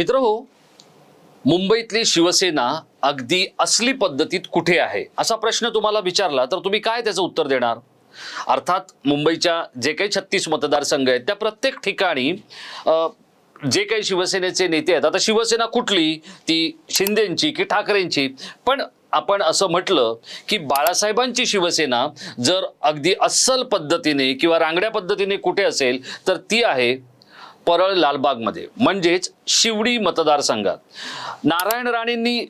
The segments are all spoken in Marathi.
मित्र हो मुंबईतली शिवसेना अगदी असली पद्धतीत कुठे आहे? असा प्रश्न तुम्हाला विचारला तर तुम्ही काय त्याचं उत्तर देणार? अर्थात मुंबईच्या जे काही छत्तीस मतदारसंघ आहेत त्या प्रत्येक ठिकाणी जे काही शिवसेनेचे नेते आहेत आता शिवसेना कुठली? ती शिंदेची की ठाकरेंची? पण आपण असं म्हटलं की बाळासाहेबांची शिवसेना जर अगदी अस्सल पद्धतीने किंवा रांगड्या पद्धतीने कुठे असेल तर ती आहे परळ लालबागमध्ये. म्हणजेच शिवडी मतदारसंघात. नारायण राणेंनी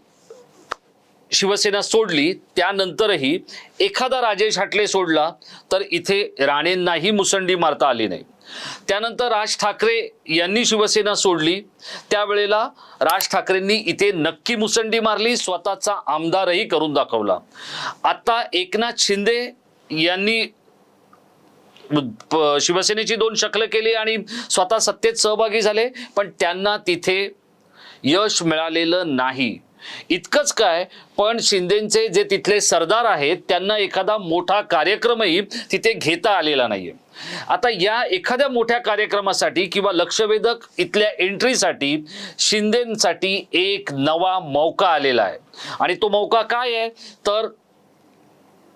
शिवसेना सोडली त्यानंतरही एखादा राजेश हाटले सोडला तर इथे राणेंनाही मुसंडी मारता आली नाही. त्यानंतर राज ठाकरे यांनी शिवसेना सोडली त्यावेळेला राज ठाकरेंनी इथे नक्की मुसंडी मारली स्वतःचा आमदारही करून दाखवला. आता एकनाथ शिंदे यांनी शिवसेनेची दोन शकलं केली आणि स्वतः सत्तेत सहभागी झाले पण त्यांना तिथे यश मिळालेलं नाही. इतकंच काय पण शिंदेचे जे तिथले सरदार आहेत त्यांना एखादा मोठा कार्यक्रमही तिथे घेता आलेला नाहीये. आता या एखाद्या मोठ्या कार्यक्रमासाठी किंवा लक्षवेधक इथल्या एंट्रीसाठी शिंदेसाठी एक नवा मौका आलेला आहे. आणि तो मौका काय आहे? तर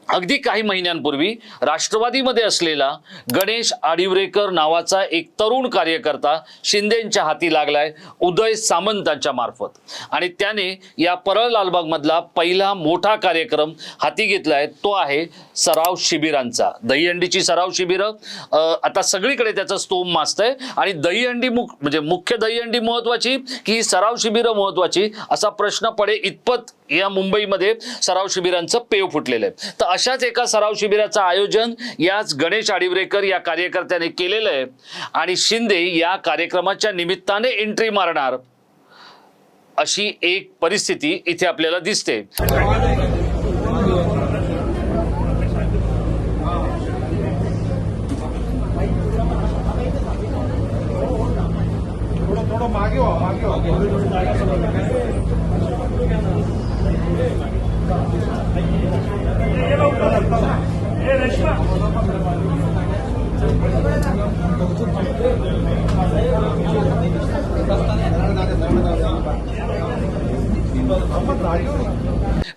अगदी काही महिन्यांपूर्वी राष्ट्रवादीमध्ये असलेला गणेश आडिवरेकर नावाचा एक तरुण कार्यकर्ता शिंदेच्या हाती लागलाय उदय सामंतांच्या मार्फत. आणि त्याने या परळ लालबागमधला पहिला मोठा कार्यक्रम हाती घेतलाय तो आहे सराव शिबिरांचा. दहीहंडीची सराव शिबिरं. आता सगळीकडे त्याचं स्तोम मास्त आहे आणि दहीहंडी मुख म्हणजे मुख्य दहीहंडी महत्वाची की ही सराव शिबिरं महत्वाची असा प्रश्न पडे इतपत या मुंबईमध्ये सराव शिबिरांचं पेव फुटलेलं आहे. तर अशाच एका सराव शिबिराचं आयोजन याच गणेश आडिवरेकर या कार्यकर्त्याने केलेलं आहे. आणि शिंदे या कार्यक्रमाच्या निमित्ताने एंट्री मारणार अशी एक परिस्थिती इथे आपल्याला दिसते. मागे मागे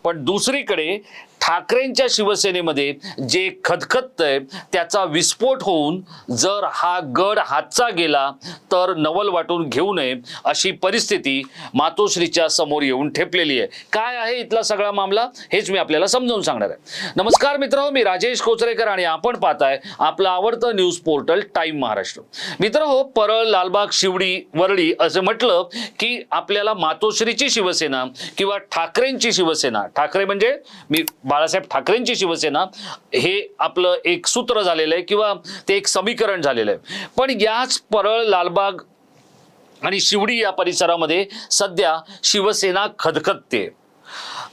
पण दुसरीकडे ठाकरेंच्या शिवसेनेमध्ये जे खदखदतंय त्याचा विस्फोट होऊन जर हा गड हातचा गेला तर नवल वाटून घेऊ नये अशी परिस्थिती मातोश्रीच्या समोर येऊन ठेपलेली आहे. काय आहे इथला सगळा मामला? हेच मी आपल्याला समजावून सांगणार आहे. नमस्कार मित्र मी राजेश कोचरेकर आणि आपण पाहताय आपलं आवडतं न्यूज पोर्टल टाइम महाराष्ट्र. मित्र हो परळ लालबाग शिवडी वरळी असं म्हटलं की आपल्याला मातोश्रीची शिवसेना किंवा ठाकरेंची शिवसेना ठाकरे म्हणजे मी बाळासाहेब ठाकरेंची शिवसेना हे आपलं एक सूत्र झालेलं आहे किंवा ते एक समीकरण झालेलं आहे. पण याच परळ लालबाग आणि शिवडी या परिसरामध्ये सध्या शिवसेना खदखदते.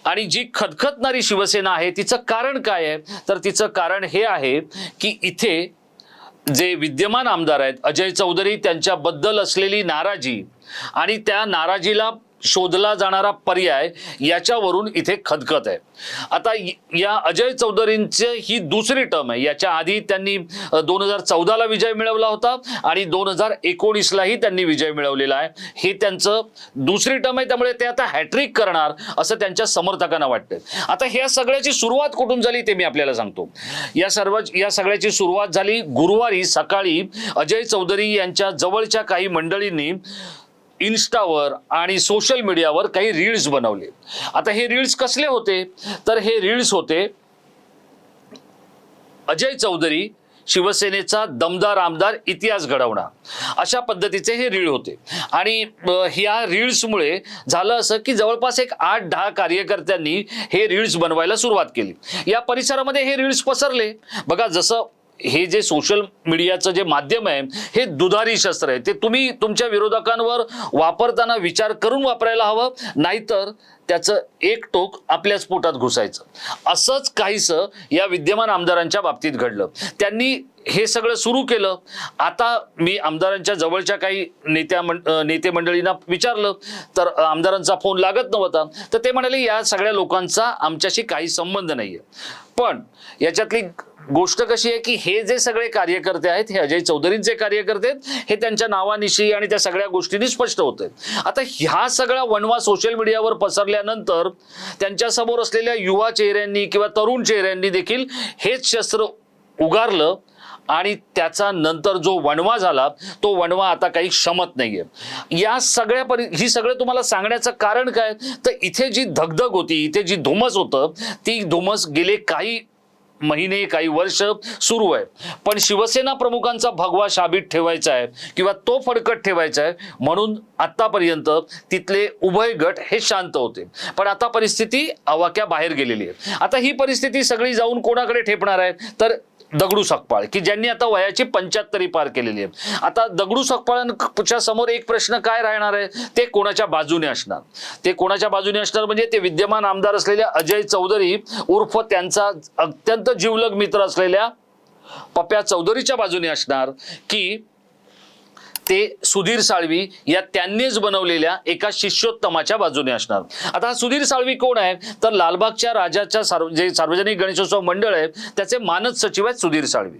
आणि जी खदखदणारी शिवसेना आहे तिचं कारण काय आहे? तर तिचं कारण हे आहे की इथे जे विद्यमान आमदार आहेत अजय चौधरी त्यांच्याबद्दल असलेली नाराजी आणि त्या नाराजीला शोधला जाणारा पर्याय याच्यावरून इथे खदखत आहे. आता या अजय चौधरींची ही दुसरी टर्म आहे. याच्या आधी त्यांनी दोन हजार चौदाला विजय मिळवला होता आणि दोन हजार एकोणीसलाही त्यांनी विजय मिळवलेला आहे. हे त्यांचं दुसरी टर्म आहे. त्यामुळे ते आता हॅट्रिक करणार असं त्यांच्या समर्थकांना वाटतं आता ह्या सगळ्याची सुरुवात कुठून झाली ते मी आपल्याला सांगतो. या सर्व या सगळ्याची सुरुवात झाली गुरुवारी सकाळी अजय चौधरी यांच्या जवळच्या काही मंडळींनी इन्स्टावर आणि सोशल मीडियावर काही रील्स बनवले. आता हे रील्स कसले होते? तर हे रील्स होते अजय चौधरी शिवसेनेचा दमदार आमदार इतिहास घडवणार अशा पद्धतीचे हे रीळ होते. आणि ह्या रील्समुळे झालं असं की जवळपास एक आठ दहा कार्यकर्त्यांनी हे रील्स बनवायला सुरुवात केली. या परिसरामध्ये हे रील्स पसरले. बघा जसं हे जे सोशल मीडियाचं जे माध्यम आहे हे दुधारी शस्त्र आहे. ते तुम्ही तुमच्या विरोधकांवर वापरताना विचार करून वापरायला हवं नाहीतर त्याचं एक टोक आपल्या स्फोटात घुसायचं. असंच काहीसं या विद्यमान आमदारांच्या बाबतीत घडलं. त्यांनी हे सगळं सुरू केलं. आता मी आमदारांच्या जवळच्या काही नेत्या मं- नेते मंडळींना विचारलं तर आमदारांचा फोन लागत नव्हता. तर ते म्हणाले या सगळ्या लोकांचा आमच्याशी काही संबंध नाहीये. पण याच्यातली गोष्ट कशी आहे की हे जे सगळे कार्यकर्ते आहेत हे अजय चौधरींचे कार्यकर्ते आहेत हे त्यांच्या नावानिशी आणि त्या सगळ्या गोष्टींनी स्पष्ट होते आता ह्या सगळा वणवा सोशल मीडियावर पसरल्यानंतर त्यांच्यासमोर असलेल्या युवा चेहऱ्यांनी किंवा तरुण चेहऱ्यांनी देखील हेच शस्त्र उगारलं आणि त्याचा नंतर जो वणवा झाला तो वणवा आता काही क्षमत नाहीये. या सगळ्या परि ही सगळं तुम्हाला सांगण्याचं कारण काय? तर इथे जी धगधग होती इथे जी धुमस होतं ती धुमस गेले काही महिने काही वर्ष सुरू आहे. पण शिवसेना प्रमुखांचा भगवा शाबीत ठेवायचा आहे किंवा तो फडकट ठेवायचा आहे म्हणून आतापर्यंत तिथले उभय गट हे शांत होते. पण आता परिस्थिती आवाक्या बाहेर गेलेली आहे. आता ही परिस्थिती सगळी जाऊन कोणाकडे ठेपणार आहे? तर दगडू सकपाळ की ज्यांनी आता वयाची पंच्याहत्तरी पार केलेली आहे. आता दगडू सकपाळांच्या समोर एक प्रश्न काय राहणार आहे? ते कोणाच्या बाजूने असणार? ते कोणाच्या बाजूने असणार म्हणजे ते विद्यमान आमदार असलेल्या अजय चौधरी उर्फ त्यांचा अत्यंत जीवलग मित्र असलेल्या पप्या चौधरीच्या बाजूने असणार की ते सुधीर साळवी या त्यांनीच बनवलेल्या एका शिष्योत्तमाच्या बाजूने असणार. आता हा सुधीर साळवी कोण आहे तर लालबागच्या राजाच्या सार्व जे सार्वजनिक गणेशोत्सव मंडळ आहे त्याचे मानद सचिव आहेत सुधीर साळवी.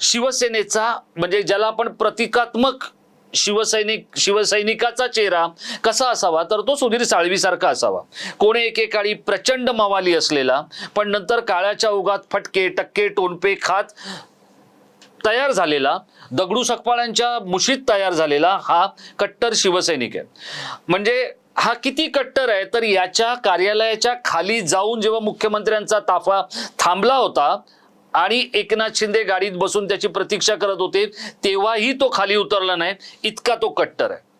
शिवसेनेचा म्हणजे ज्याला आपण प्रतिकात्मक शिवसैनिक शिवसैनिकाचा चेहरा कसा असावा तर तो सुधीर साळवीसारखा असावा. कोणी एकेकाळी प्रचंड मावाली असलेला पण नंतर काळाच्या ओघात फटके टक्के टोनपे खात तयार झालेला दगडू सकपाळांच्या मुशीत तयार झालेला हा कट्टर शिवसैनिक आहे. म्हणजे हा किती कट्टर आहे? तर याच्या कार्यालयाच्या खाली जाऊन जेव्हा मुख्यमंत्र्यांचा ताफा थांबला होता आणि एकनाथ शिंदे गाडीत बसून त्याची प्रतीक्षा करत होते तेव्हाही तो खाली उतरला नाही. इतका तो कट्टर आहे.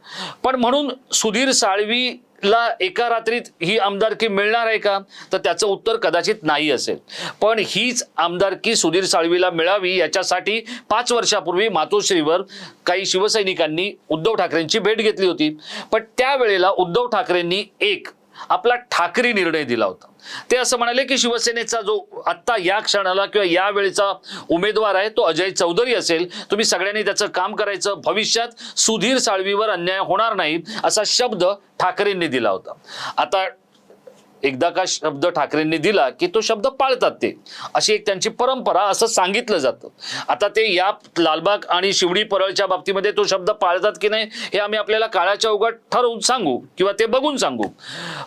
पण म्हणून सुधीर साळवी ला एका रात्रीत ही आमदारकी मिळणार आहे का? तर त्याचं उत्तर कदाचित नाही असेल. पण हीच आमदारकी सुधीर साळवीला मिळावी याच्यासाठी पाच वर्षापूर्वी मातोश्रीवर काही शिवसैनिकांनी उद्धव ठाकरेंची भेट घेतली होती. पण त्यावेळेला उद्धव ठाकरेंनी एक आपला ठाकरी निर्णय दिला होता. ते असं म्हणाले की शिवसेनेचा जो आत्ता या क्षणाला किंवा या वेळेचा उमेदवार आहे तो अजय चौधरी असेल. तुम्ही सगळ्यांनी त्याचं काम करायचं. भविष्यात सुधीर साळवीवर अन्याय होणार नाही असा शब्द ठाकरेंनी दिला होता. आता एकदा का शब्द ठाकरेंनी दिला की तो शब्द पाळतात ते. अशी एक त्यांची परंपरा असं सांगितलं जातं. आता ते या लालबाग आणि शिवडी परळच्या बाबतीमध्ये तो शब्द पाळतात की नाही हे आम्ही आपल्याला काळाच्या उघड ठरवून सांगू किंवा ते बघून सांगू.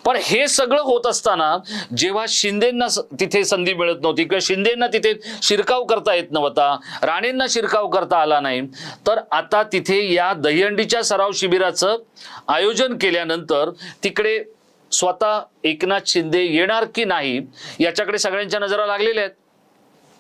पण हे सगळं होत असताना जेव्हा शिंदेंना स- तिथे संधी मिळत नव्हती किंवा शिंदेंना तिथे शिरकाव करता येत नव्हता राणेंना शिरकाव करता आला नाही तर आता तिथे या दहीहंडीच्या सराव शिबिराचं आयोजन केल्यानंतर तिकडे स्वतः एकनाथ शिंदे येणार की नाही याच्याकडे सगळ्यांच्या नजरा लागलेल्या आहेत.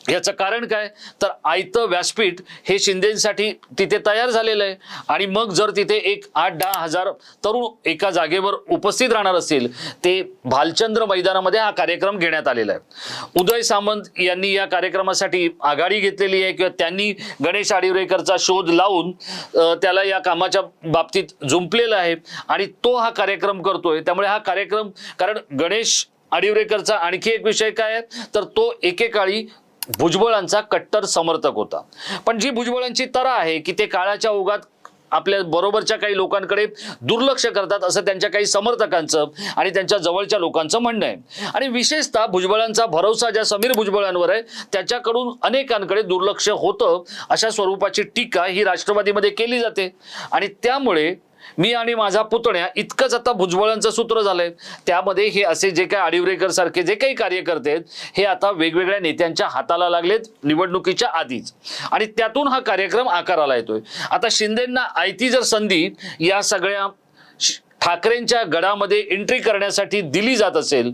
याचं कारण काय? तर आयतं व्यासपीठ हे शिंदेसाठी तिथे तयार झालेलं आहे. आणि मग जर तिथे एक आठ दहा हजार तरुण एका जागेवर उपस्थित राहणार असतील ते भालचंद्र मैदानामध्ये हा कार्यक्रम घेण्यात आलेला आहे. उदय सामंत यांनी या कार्यक्रमासाठी आघाडी घेतलेली आहे किंवा त्यांनी गणेश आडिवरेकरचा शोध लावून त्याला या कामाच्या बाबतीत जुंपलेला आहे. आणि तो हा कार्यक्रम करतोय. त्यामुळे हा कार्यक्रम कारण गणेश आडिवरेकरचा आणखी एक विषय काय आहे? तर तो एकेकाळी भुजबळांचा कट्टर समर्थक होता. पण जी भुजबळांची तरा आहे की ते काळाच्या ओघात आपल्या बरोबरच्या काही लोकांकडे दुर्लक्ष करतात असं त्यांच्या काही समर्थकांचं आणि त्यांच्या जवळच्या लोकांचं म्हणणं आहे. आणि विशेषतः भुजबळांचा भरोसा ज्या समीर भुजबळांवर आहे त्याच्याकडून अनेकांकडे दुर्लक्ष होतं अशा स्वरूपाची टीका ही राष्ट्रवादीमध्ये केली जाते. आणि त्यामुळे मी आणि माझा पुतण्या इतकंच आता भुजबळांचं सूत्र झालंय. त्यामध्ये हे असे जे काही आडिवरेकर सारखे जे काही कार्यकर्ते आहेत हे आता वेगवेगळ्या नेत्यांच्या हाताला लागलेत निवडणुकीच्या आधीच. आणि त्यातून हा कार्यक्रम आकाराला येतोय. आता शिंदेंना आयती जर संधी या सगळ्या श- ठाकरेंच्या गडामध्ये एंट्री करण्यासाठी दिली जात असेल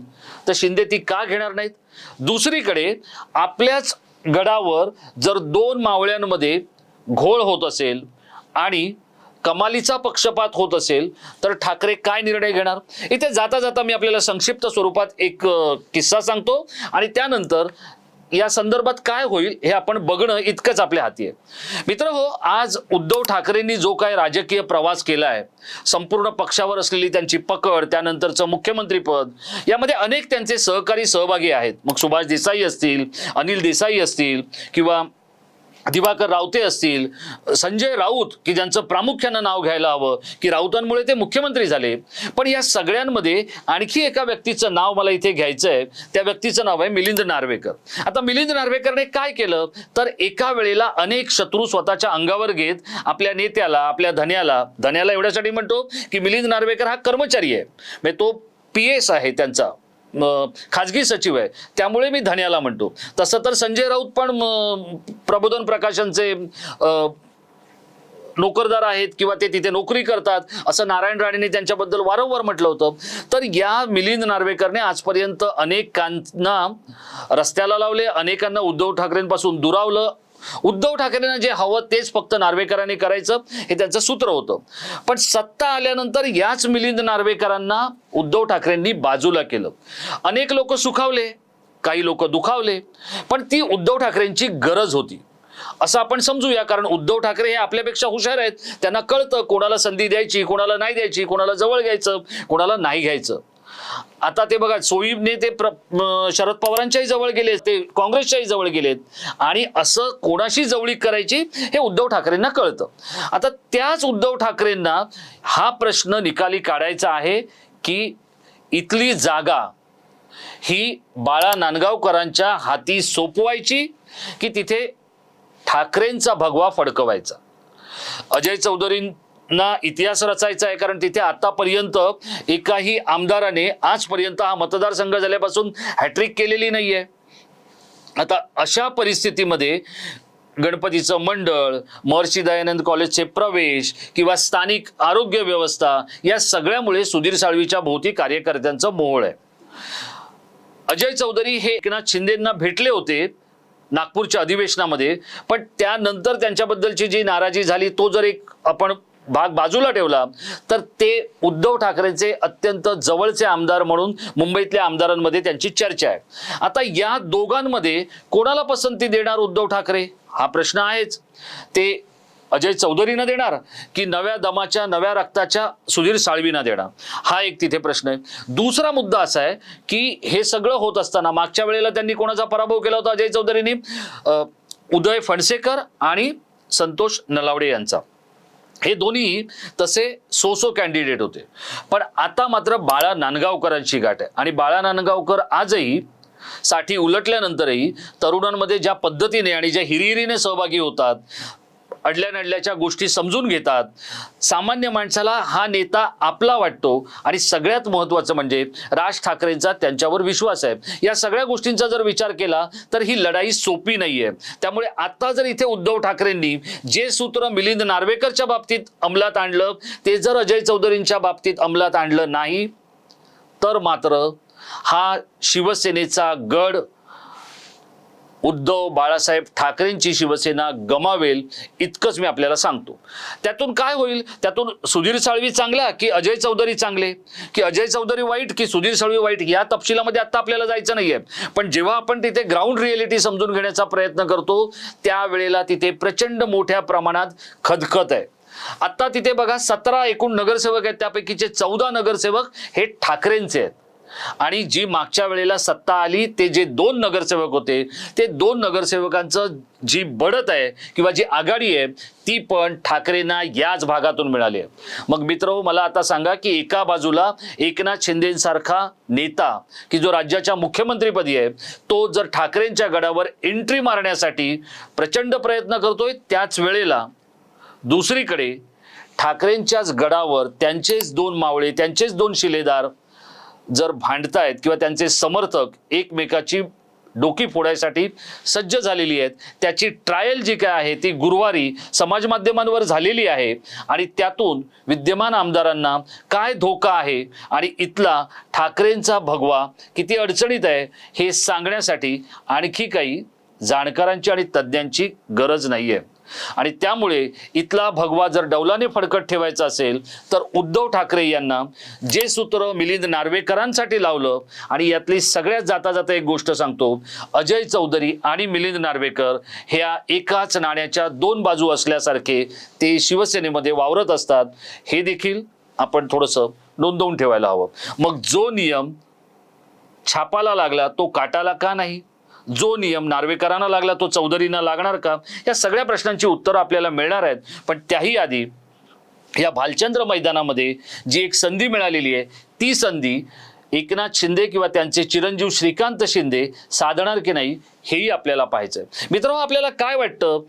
तर शिंदे ती का घेणार नाहीत? दुसरीकडे आपल्याच गडावर जर दोन मावळ्यांमध्ये घोळ होत असेल आणि कमालीचा पक्षपात होत असेल तर ठाकरे काय निर्णय घेणार? इथे जाता जाता मी आपल्याला संक्षिप्त स्वरूपात एक किस्सा सांगतो. आणि त्यानंतर या संदर्भात काय होईल हे आपण बघणं इतकंच आपल्या हाती आहे. मित्र हो आज उद्धव ठाकरेंनी जो काय राजकीय प्रवास केला आहे संपूर्ण पक्षावर असलेली त्यांची पकड त्यानंतरचं मुख्यमंत्रीपद यामध्ये अनेक त्यांचे सहकारी सहभागी आहेत. मग सुभाष देसाई असतील अनिल देसाई असतील किंवा दिवाकर रावते असतील संजय राऊत की ज्यांचं प्रामुख्यानं नाव घ्यायला हवं की राऊतांमुळे ते मुख्यमंत्री झाले. पण या सगळ्यांमध्ये आणखी एका व्यक्तीचं नाव मला इथे घ्यायचं आहे त्या व्यक्तीचं नाव आहे मिलिंद नार्वेकर. आता मिलिंद नार्वेकरने काय केलं? तर एका वेळेला अनेक शत्रू स्वतःच्या अंगावर घेत आपल्या नेत्याला आपल्या धन्याला धन्याला एवढ्यासाठी म्हणतो की मिलिंद नार्वेकर हा कर्मचारी आहे. म्हणजे तो पी एस आहे त्यांचा. खाजगी सचिव आहे. त्यामुळे मी धन्याला म्हणतो. तसं तर संजय राऊत पण प्रबोधन प्रकाशनचे नोकरदार आहेत किंवा ते तिथे नोकरी करतात असं नारायण राणेंनी त्यांच्याबद्दल वारंवार म्हटलं होतं. तर या मिलिंद नार्वेकरने आजपर्यंत अनेकांना रस्त्याला लावले अनेकांना उद्धव ठाकरेंपासून दुरावलं उद्धव ठाकरेंना जे हवं तेच फक्त नार्वेकरांनी करायचं हे त्यांचं सूत्र होतं. पण सत्ता आल्यानंतर याच मिलिंद नार्वेकरांना उद्धव ठाकरेंनी बाजूला केलं. अनेक लोक सुखावले काही लोक दुखावले पण ती उद्धव ठाकरेंची गरज होती. असं आपण समजूया कारण उद्धव ठाकरे हे आपल्यापेक्षा हुशार आहेत. त्यांना कळतं कोणाला संधी द्यायची कोणाला नाही द्यायची कोणाला जवळ घ्यायचं कोणाला नाही घ्यायचं. आता ते बघा सोईबने ते प्र शरद पवारांच्याही जवळ गेले ते काँग्रेसच्याही जवळ गेलेत. आणि असं कोणाशी जवळीक करायची हे उद्धव ठाकरेंना कळतं. आता त्याच उद्धव ठाकरेंना हा प्रश्न निकाली काढायचा आहे की इथली जागा ही बाळा नांदगावकरांच्या हाती सोपवायची की तिथे ठाकरेंचा भगवा फडकवायचा? अजय चौधरीं ना इतिहास रचायचा आहे कारण तिथे आतापर्यंत एकाही आमदाराने आजपर्यंत हा मतदारसंघ झाल्यापासून हॅट्रिक केलेली नाहीये. आता अशा परिस्थितीमध्ये गणपतीचं मंडळ महर्षी दयानंद कॉलेजचे प्रवेश किंवा स्थानिक आरोग्य व्यवस्था या सगळ्यामुळे सुधीर साळवीच्या भोवती कार्यकर्त्यांचं मोहळ आहे. अजय चौधरी हे एकनाथ शिंदेंना भेटले होते नागपूरच्या अधिवेशनामध्ये पण त्यानंतर त्यांच्याबद्दलची जी नाराजी झाली तो जर एक आपण भाग बाजूला ठेवला तर ते उद्धव ठाकरेंचे अत्यंत जवळचे आमदार म्हणून मुंबईतल्या आमदारांमध्ये त्यांची चर्चा आहे. आता या दोघांमध्ये कोणाला पसंती देणार उद्धव ठाकरे? हा प्रश्न आहेच. ते अजय चौधरीनं देणार की नव्या दमाच्या नव्या रक्ताच्या सुधीर साळवीनं देणार? हा एक तिथे प्रश्न आहे. दुसरा मुद्दा असा आहे की हे सगळं होत असताना मागच्या वेळेला त्यांनी कोणाचा पराभव केला होता अजय चौधरींनी? उदय फणसेकर आणि संतोष नलावडे यांचा. हे दोन्ही तसे सो सो कॅन्डिडेट होते. पण आता मात्र बाळा नांदगावकरांची गाठ आहे. आणि बाळा नांदगावकर आजही साठी उलटल्यानंतरही तरुणांमध्ये ज्या पद्धतीने आणि ज्या हिरिहिरीने सहभागी होतात अडल्या नडल्याच्या गोष्टी समजून घेतात. सामान्य माणसाला हा नेता आपला वाटतो आणि सगळ्यात महत्त्वाचं म्हणजे राज ठाकरेंचा त्यांच्यावर विश्वास आहे. या सगळ्या गोष्टींचा जर विचार केला तर ही लढाई सोपी नाही आहे त्यामुळे आता जर इथे उद्धव ठाकरेंनी जे सूत्र मिलिंद नार्वेकरच्या बाबतीत अंमलात आणलं ते जर अजय चौधरींच्या बाबतीत अंमलात आणलं नाही तर मात्र हा शिवसेनेचा गड उद्धव बाळासाहेब ठाकरेंची शिवसेना गमावेल इतकंच मी आपल्याला सांगतो. त्यातून काय होईल? त्यातून सुधीर साळवी चांगला की अजय चौधरी चांगले? की अजय चौधरी वाईट की सुधीर साळवी वाईट? या तपशिलामध्ये आता आपल्याला जायचं नाहीये. पण जेव्हा आपण तिथे ग्राउंड रिएलिटी समजून घेण्याचा प्रयत्न करतो त्यावेळेला तिथे प्रचंड मोठ्या प्रमाणात खदखत आहे. आता तिथे बघा सतरा एकूण नगरसेवक आहेत त्यापैकीचे चौदा नगरसेवक हे ठाकरेंचे आहेत. आणि जी मागच्या वेळेला सत्ता आली ते जे दोन नगरसेवक होते ते दोन नगरसेवकांचं जी बढत आहे किंवा जी आघाडी आहे ती पण ठाकरेंना याच भागातून मिळाली आहे. मग मित्र मला आता सांगा की एका बाजूला एकनाथ शिंदेसारखा नेता की जो राज्याच्या मुख्यमंत्रीपदी आहे तो जर ठाकरेंच्या गडावर एंट्री मारण्यासाठी प्रचंड प्रयत्न करतोय त्याच वेळेला दुसरीकडे ठाकरेंच्याच गडावर त्यांचेच दोन मावळे त्यांचेच दोन शिलेदार जर भांडतायत किंवा त्यांचे समर्थक एकमेकाची डोकी फोडायसाठी सज्ज झालेली आहेत त्याची ट्रायल जी काय आहे ती गुरुवारी समाज माध्यमांवर झालेली आहे आणि त्यातून विद्यमान आमदारांना काय धोका आहे आणि इथला ठाकरेंचा भगवा किती अडचणीत आहे हे सांगण्यासाठी आणखी काही जाणकारांची आणि तज्ज्ञांची गरज नाही आहे आणि त्यामुळे इथला भगवा जर डौलाने फडकत ठेवायचा असेल तर उद्धव ठाकरे यांना जे सूत्र मिलिंद नार्वेकरांसाठी लावलं आणि यातली सगळ्यात जाता जाता एक गोष्ट सांगतो अजय चौधरी आणि मिलिंद नार्वेकर ह्या एकाच नाण्याच्या दोन बाजू असल्यासारखे ते शिवसेनेमध्ये वावरत असतात हे देखील आपण थोडंसं नोंदवून ठेवायला हवं. मग जो नियम छापाला लागला तो काटाला का नाही? जो नियम नार्वेकरांना लागला तो चौधरींना लागणार का? या सगळ्या प्रश्नांची उत्तरं आपल्याला मिळणार आहेत. पण त्याही आधी या भालचंद्र मैदानामध्ये जी एक संधी मिळालेली आहे ती संधी एकनाथ शिंदे किंवा त्यांचे चिरंजीव श्रीकांत शिंदे साधणार की नाही हेही आपल्याला पाहायचं आहे. मित्रांनो आपल्याला काय वाटतं?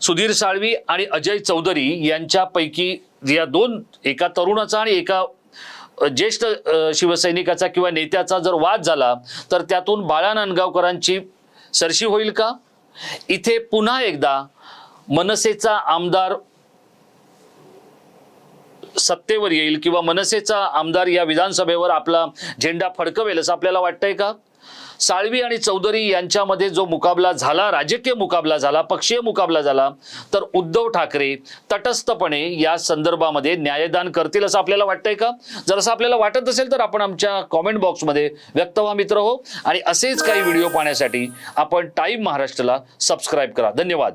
सुधीर साळवी आणि अजय चौधरी यांच्यापैकी या दोन एका तरुणाचा आणि एका ज्येष्ठ शिवसैनिकाचा किंवा नेत्याचा जर वाद झाला तर त्यातून बाळा नांदगावकरांची सरशी होईल का? इथे पुन्हा एकदा मनसेचा आमदार सत्तेवर येईल किंवा मनसेचा आमदार या विधानसभेवर आपला झेंडा फडकवेल असं आपल्याला वाटतंय का? साळवी आणि चौधरी यांच्यामध्ये जो मुकाबला झाला राजकीय मुकाबला झाला पक्षीय मुकाबला झाला तर उद्धव ठाकरे तटस्थपणे या संदर्भामध्ये न्यायदान करतील असं आपल्याला वाटतंय का? जर असं आपल्याला वाटत असेल तर आपण आमच्या कॉमेंट बॉक्समध्ये व्यक्त व्हा मित्र हो. आणि असेच काही व्हिडिओ पाहण्यासाठी आपण टाईम महाराष्ट्राला सबस्क्राईब करा. धन्यवाद.